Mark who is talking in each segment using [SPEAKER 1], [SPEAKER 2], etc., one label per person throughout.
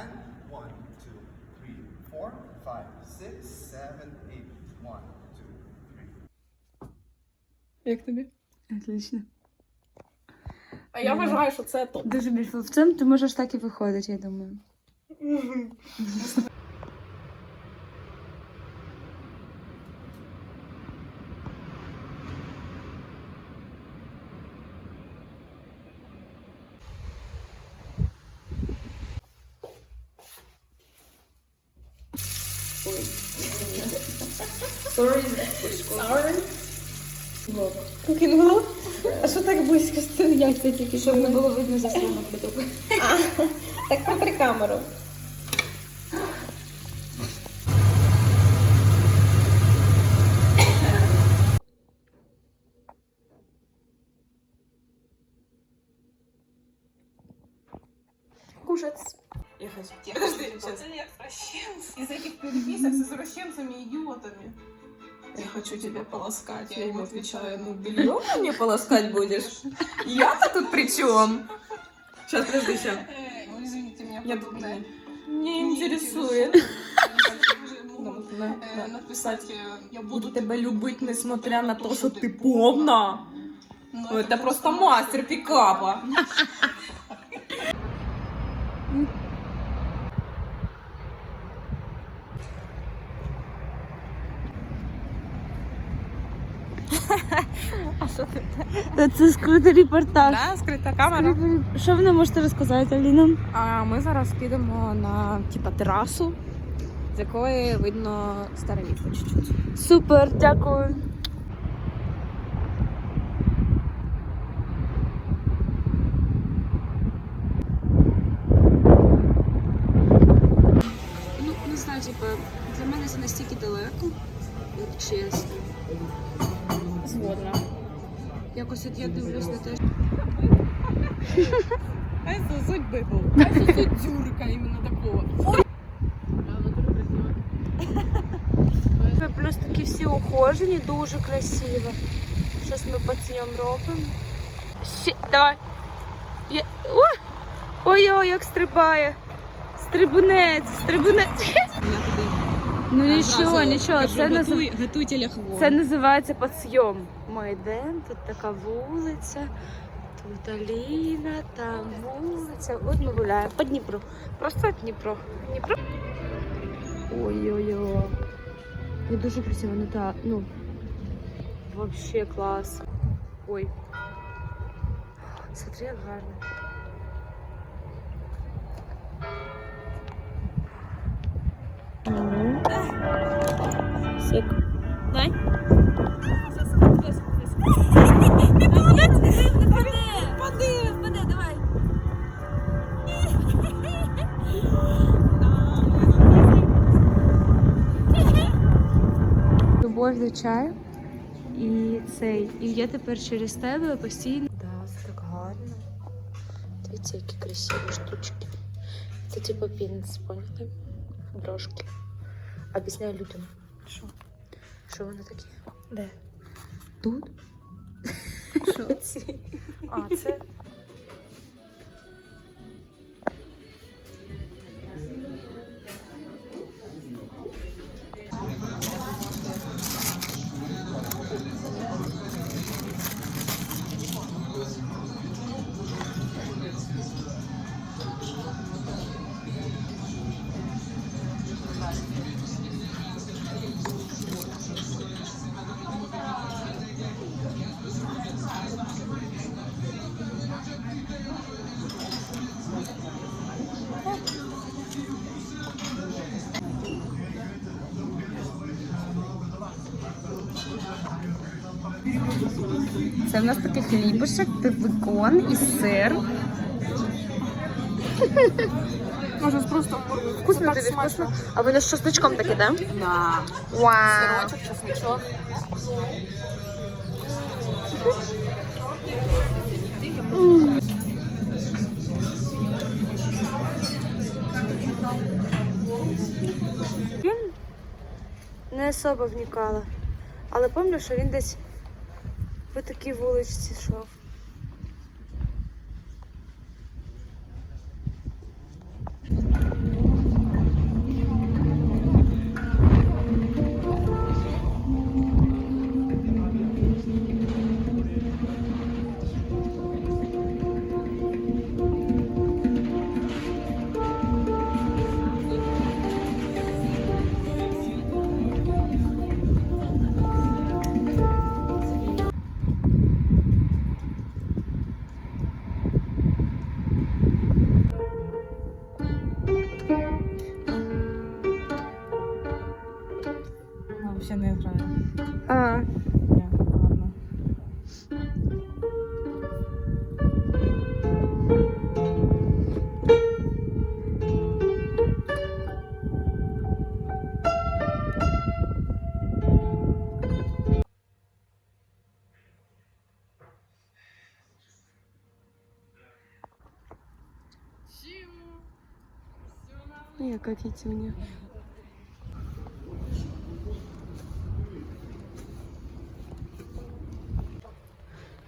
[SPEAKER 1] hand. One, two, three, four, five, six, seven, eight. One, two, three.
[SPEAKER 2] Як тобі?
[SPEAKER 3] Отлично.
[SPEAKER 2] А я вважаю, що це топ.
[SPEAKER 3] Дуже більш в цьому ти можеш так і виходити, я думаю.
[SPEAKER 2] Кукінгу? А що так близько стоять тільки?
[SPEAKER 3] Щоб не було видно за слоном притоку.
[SPEAKER 2] Так протри камеру. Кушать. Я хочу. Подожди, сейчас. Из этих переписок с извращенцами и идиотами. Я хочу тебя полоскать. Я ему отвечаю, ну белье мне полоскать будешь? Я-то тут при чем? Сейчас, подожди, сейчас.
[SPEAKER 4] Ну, извините меня,
[SPEAKER 2] Я
[SPEAKER 4] подобное.
[SPEAKER 2] Не интересует.
[SPEAKER 4] Могут
[SPEAKER 2] На-
[SPEAKER 4] э,
[SPEAKER 2] на-
[SPEAKER 4] написать, э, я
[SPEAKER 2] Буду
[SPEAKER 4] буду
[SPEAKER 2] тебе любить, несмотря на то, что ты повна.
[SPEAKER 4] Ну,
[SPEAKER 2] Ну, это просто мастер пикапа.
[SPEAKER 3] Це скритий репортаж.
[SPEAKER 2] Да, скрита камера.
[SPEAKER 3] Що ви нам можете розказати, Аліна?
[SPEAKER 2] А ми зараз підемо на типа терасу, з якої видно старе місто чуть-чуть.
[SPEAKER 3] Супер, дякую. Ну, не знаю, типа, для мене це настільки далеко, як чесно.
[SPEAKER 2] Згодна.
[SPEAKER 3] Якось от я дивлюсь на те, що
[SPEAKER 2] Хай сосуть библ. Хай сосуть дзюрика іменно такого.
[SPEAKER 3] плюс такі всі ухожені, дуже красиво. Щось ми по цьому робимо. Ще, давай. Ой-ой, як стрибає. Стрибунець, стрибунець. Ну нічого, нічого, це, наз...
[SPEAKER 2] Готуйте ляхво.
[SPEAKER 3] це називається підйом. Ми йдемо, тут така вулиця, тут Аліна, там вулиця. От ми гуляємо по Дніпру. Просто Дніпро. Дніпро. Ой-ой-ой. Ну дуже красиво, ну так, ну. Вообще клас. Ой. Смотри, як гарно. Сік. Дай. Впади, впади, давай. Любов до чаю. І цей. І я тепер через тебе постійно. Да, це так гарно. Дивіться, які красиві штучки. Це типу пінц, поняли? Брошки. Об'ясняю людям. Що? Що вони такі? Де? Тут? Що?
[SPEAKER 2] А, це
[SPEAKER 3] Це в нас такий хлібушек, бекон і сир.
[SPEAKER 2] може просто
[SPEAKER 3] Вкусно тобі вкусно. А воно з чесночком таке, да?
[SPEAKER 2] Да.
[SPEAKER 3] Вау.
[SPEAKER 2] Сирочок, чесничок.
[SPEAKER 3] Він не особо вникала. Але пам'ятаю, що він десь по такій вуличці йшов. взагалі не грає. А. Яка тітюня.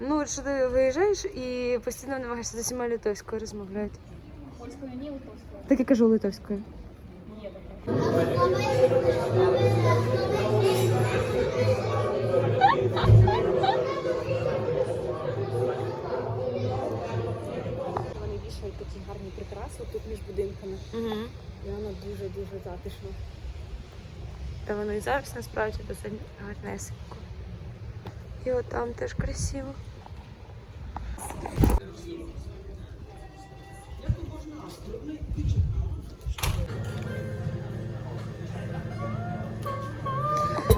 [SPEAKER 3] Ну, от що ти виїжджаєш і постійно намагаєшся з усіма литовською розмовляти. Польською, ні литовською. Так я кажу литовською.
[SPEAKER 5] Вони вішають такі гарні прикраси тут між будинками.
[SPEAKER 3] Угу.
[SPEAKER 5] І воно дуже-дуже затишно.
[SPEAKER 3] Та воно і зараз насправді досить гарнесенько. І от там теж красиво.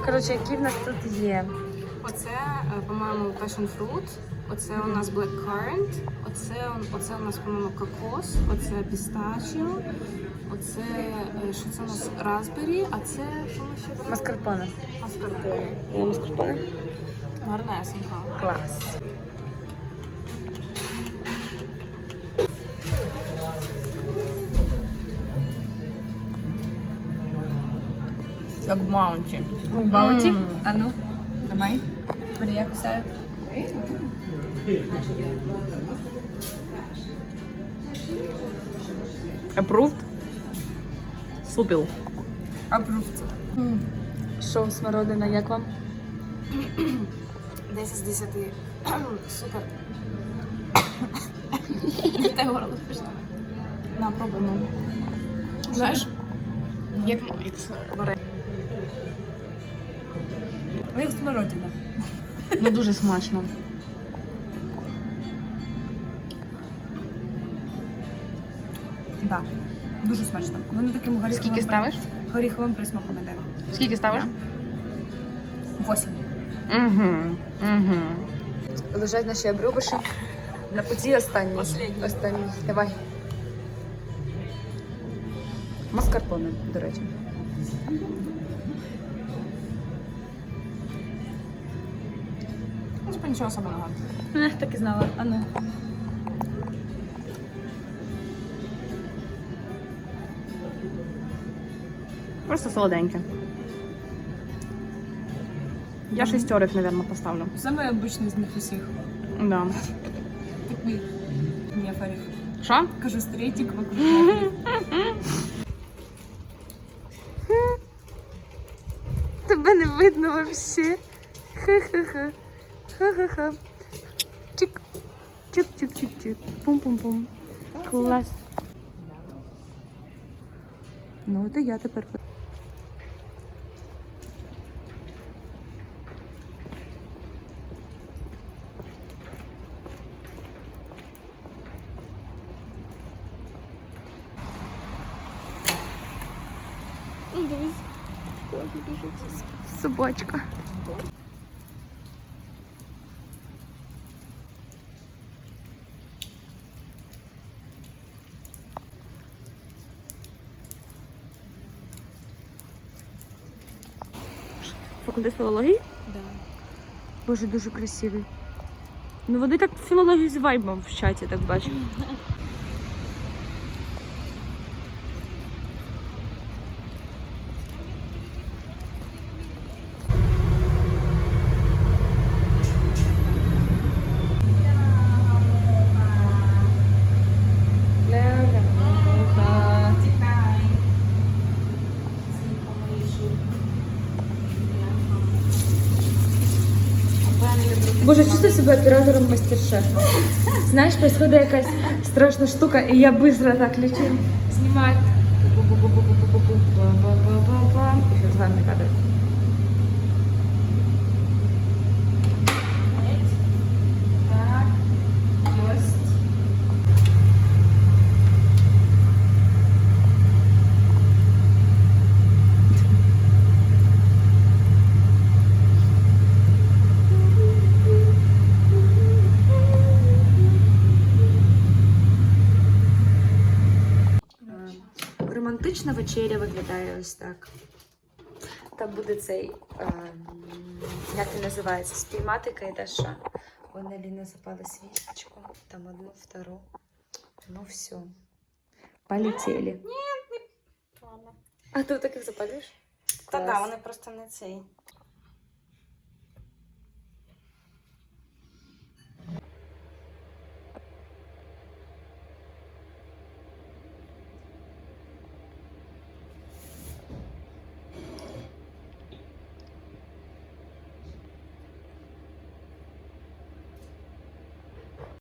[SPEAKER 3] Коротше, які в нас тут є?
[SPEAKER 5] Оце, е, по-моєму, passion fruit. Оце у нас blackcurrant. Оце, оце у нас, по-моєму, кокос. Оце пістачіо. Оце, е, що це у нас raspberry, а це що ми ще брали?
[SPEAKER 3] Маскарпоне.
[SPEAKER 5] Маскарпоне.
[SPEAKER 3] Маскарпоне?
[SPEAKER 5] Гарнесенько.
[SPEAKER 3] Клас.
[SPEAKER 4] Як в маунті.
[SPEAKER 3] В Баунті?
[SPEAKER 4] А ну, давай. Приїхався.
[SPEAKER 2] Approved? Супіл.
[SPEAKER 4] Approved.
[SPEAKER 3] Що, смородина, як вам?
[SPEAKER 5] 10 з 10. Супер.
[SPEAKER 4] Та горло пішло. На, пробуємо. Знаєш, як варення. Як смородина.
[SPEAKER 5] Ну, дуже смачно.
[SPEAKER 4] Так. Дуже смачно. Воно таким горіховим.
[SPEAKER 5] Скільки ставиш?
[SPEAKER 4] Горіховим присмаком іде.
[SPEAKER 5] Скільки ставиш?
[SPEAKER 4] Восім.
[SPEAKER 5] Угу. Угу.
[SPEAKER 3] Лежать наші обрубиші. На путі останній. Останній. Давай. Маскарпоне, до речі.
[SPEAKER 5] Ну, типа нічого особливого.
[SPEAKER 3] Ех, так і знала. А ну.
[SPEAKER 2] Просто солоденьке. Я шестерик, наверное, поставлю.
[SPEAKER 4] Самый обычный из них усіх.
[SPEAKER 2] Да.
[SPEAKER 4] Такий нефарів.
[SPEAKER 2] Що?
[SPEAKER 4] Кажу, стрейтик вокруг нефарів.
[SPEAKER 3] Тебе не видно вообще. Ха-ха-ха. Ха-ха-ха. Чик. Чик-чик-чик-чик. Пум-пум-пум. Клас. Ну, то я тепер. Собачка. Факультет філології?
[SPEAKER 5] Да.
[SPEAKER 3] Боже, дуже красивий. Ну вони так філологію з вайбом в чаті, так бачу. оператором мастер-шефа. Знаешь, происходит якась страшная штука, и я быстро так лечу. Снимаю. Ба-ба-ба-ба-ба-ба. Еще званый кадр. Так, есть. Романтична вечеря виглядає ось так. Там буде цей, е, як він називається, спіймати кайдаша. Вона Ліна запала свічечку, там одну, втору. Ну все. Полетіли. Ні, не. Ладно. А ти таких запалюєш?
[SPEAKER 5] Та
[SPEAKER 3] так,
[SPEAKER 5] да, вони просто не цей.